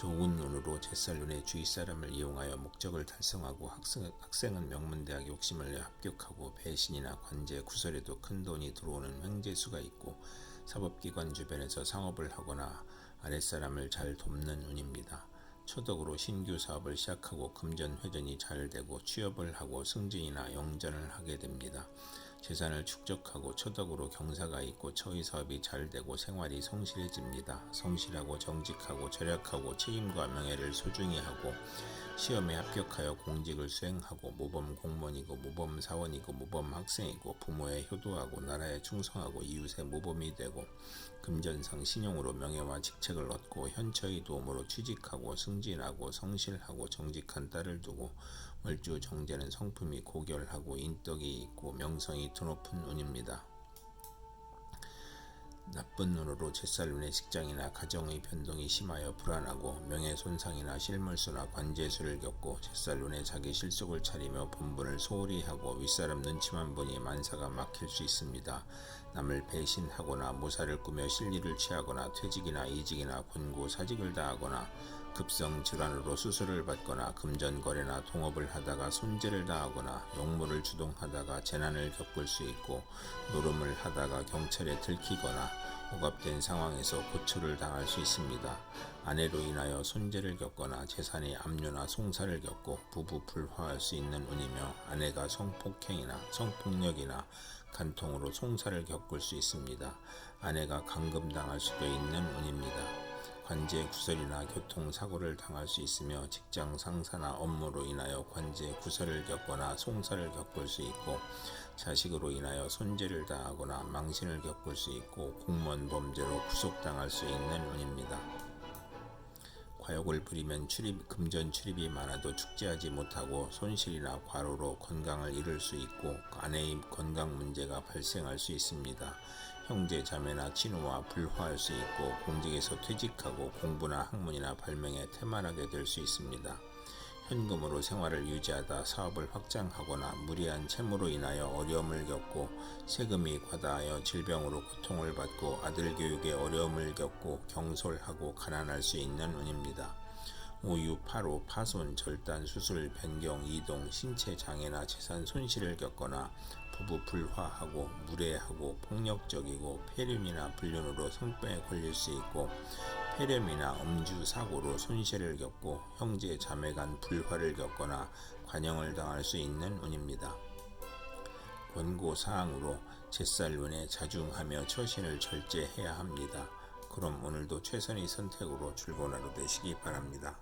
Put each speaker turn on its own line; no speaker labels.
좋은 눈으로 제살눈의 주위 사람을 이용하여 목적을 달성하고 학생, 학생은 명문대학 욕심을 내 합격하고 배신이나 관제, 구설에도 큰 돈이 들어오는 횡재수가 있고 사법기관 주변에서 상업을 하거나 아랫사람을 잘 돕는 운입니다. 초덕으로 신규 사업을 시작하고 금전 회전이 잘 되고 취업을 하고 승진이나 영전을 하게 됩니다. 재산을 축적하고 초덕으로 경사가 있고 처의 사업이 잘 되고 생활이 성실해집니다. 성실하고 정직하고 절약하고 책임과 명예를 소중히 하고 시험에 합격하여 공직을 수행하고 모범 공무원이고 모범 사원이고 모범 학생이고 부모에 효도하고 나라에 충성하고 이웃의 모범이 되고 금전상 신용으로 명예와 직책을 얻고 현처의 도움으로 취직하고 승진하고 성실하고 정직한 딸을 두고 월주 정제는 성품이 고결하고 인덕이 있고 명성이 드높은 운입니다. 나쁜 눈으로 제살눈의 직장이나 가정의 변동이 심하여 불안하고 명예 손상이나 실물수나 관제수를 겪고 제살눈에 자기 실속을 차리며 본분을 소홀히 하고 윗사람 눈치만 보니 만사가 막힐 수 있습니다. 남을 배신하거나 모사를 꾸며 실리를 취하거나 퇴직이나 이직이나 권고 사직을 다하거나 급성 질환으로 수술을 받거나 금전거래나 동업을 하다가 손재를 당하거나 용모를 주동하다가 재난을 겪을 수 있고 노름을 하다가 경찰에 들키거나 억압된 상황에서 고초를 당할 수 있습니다. 아내로 인하여 손재를 겪거나 재산의 압류나 송사를 겪고 부부 불화할 수 있는 운이며 아내가 성폭행이나 성폭력이나 간통으로 송사를 겪을 수 있습니다. 아내가 감금당할 수도 있는 운입니다. 관제 구설이나 교통사고를 당할 수 있으며 직장 상사나 업무로 인하여 관제 구설을 겪거나 송사를 겪을 수 있고 자식으로 인하여 손재를 당하거나 망신을 겪을 수 있고 공무원 범죄로 구속당할 수 있는 운입니다. 과욕을 부리면 출입, 금전 출입이 많아도 축제하지 못하고 손실이나 과로로 건강을 잃을 수 있고 아내의 건강 문제가 발생할 수 있습니다. 형제 자매나 친우와 불화할 수 있고 공직에서 퇴직하고 공부나 학문이나 발명에 태만하게 될 수 있습니다. 현금으로 생활을 유지하다 사업을 확장하거나 무리한 채무로 인하여 어려움을 겪고 세금이 과다하여 질병으로 고통을 받고 아들 교육에 어려움을 겪고 경솔하고 가난할 수 있는 운입니다. 오유, 파로, 파손, 절단, 수술, 변경, 이동, 신체 장애나 재산 손실을 겪거나 부부 불화하고 무례하고 폭력적이고 폐렴이나 불륜으로 성병에 걸릴 수 있고 폐렴이나 음주 사고로 손실을 겪고 형제 자매 간 불화를 겪거나 관영을 당할 수 있는 운입니다. 권고 사항으로 제살룬에 자중하며 처신을 절제해야 합니다. 그럼 오늘도 최선의 선택으로 출근하러 되시기 바랍니다.